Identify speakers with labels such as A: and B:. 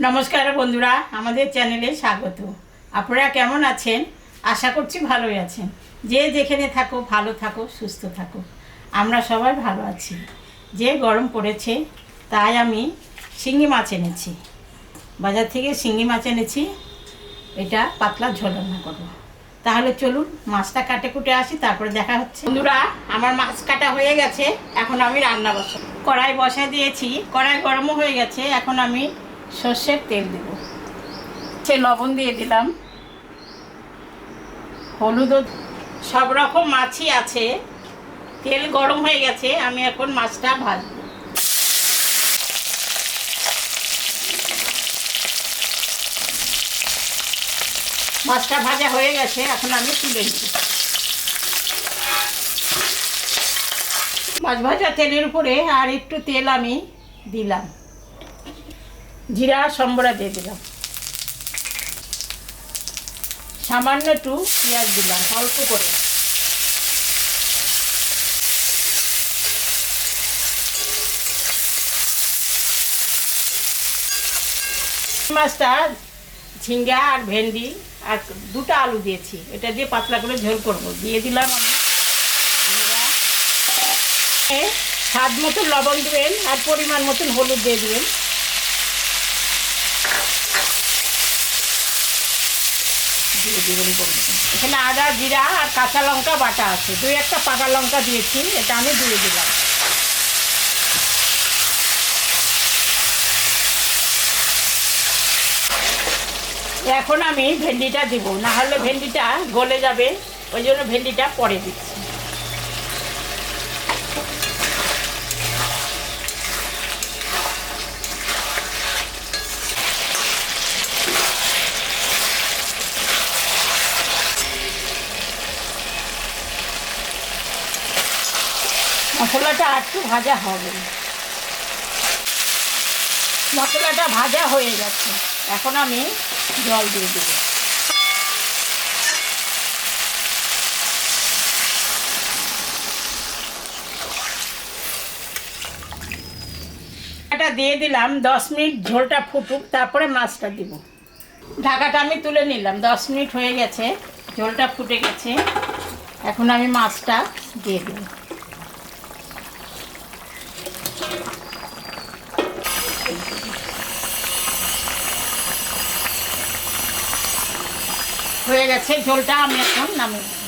A: নমস্কার বন্ধুরা, আমাদের চ্যানেলে স্বাগত। আপনারা কেমন আছেন? আশা করছি ভালোই আছেন। যে যেখানে থাকো, ভালো থাকো, সুস্থ থাকো। আমরা সবাই ভালো আছি। যে গরম পড়েছে, তাই আমি শিঙ্গি মাছ এনেছি। বাজার থেকে শিঙ্গি মাছ এনেছি। এটা পাতলা ঝোল রান্না করব। তাহলে চলুন মাছটা কাটে কুটে আসি, তারপরে দেখা হচ্ছে। বন্ধুরা, আমার মাছ কাটা হয়ে গেছে, এখন আমি রান্না বসাবো। কড়াই বসা দিয়েছি, কড়াই গরমও হয়ে গেছে, এখন আমি সর্ষের তেল দেব। সে লবণ দিয়ে দিলাম। হলুদও সব রকম মাছই আছে। তেল গরম হয়ে গেছে, আমি এখন মাছটা ভাজবো। মাছটা ভাজা হয়ে গেছে, এখন আমি তুলে নিব। মাছ ভাজা তেলের উপরে আর একটু তেল আমি দিলাম। জিরা সম্বরা দিয়ে দিলাম। সামান্য একটু পেঁয়াজ দিলাম, অল্প করে। মাছটা ঝিঙ্গা আর ভেন্ডি আর দুটো আলু দিয়েছি। এটা দিয়ে পাতলা করে ঝোল করব। দিয়ে দিলাম আমি স্বাদ মতন লবণ দেবেন আর পরিমাণ মতন হলুদ দিয়ে দেবেন। এখানে আদা, জিরা আর কাঁচা লঙ্কা বাটা আছে। দুই একটা পাকা লঙ্কা দিয়েছি, এটা আমি দিয়ে দিলাম। এখন আমি ভেন্ডিটা দিব না হলে ভেন্ডিটা গলে যাবে, ওই জন্য ভেন্ডিটা পরে দিচ্ছি। মশলাটা একটু ভাজা হবে। মশলাটা ভাজা হয়ে গেছে। এখন আমি জল দিয়ে দেব। দিয়ে দিলাম, দশ মিনিট ঝোলটা ফুটুক, তারপরে মাছটা দিব। ঢাকাটা আমি তুলে নিলাম, দশ মিনিট হয়ে গেছে, ঝোলটা ফুটে গেছে। এখন আমি মাছটা দিয়ে দেব। হয়ে গেছে ঝোলটা আমি এখন নামিয়ে দেবো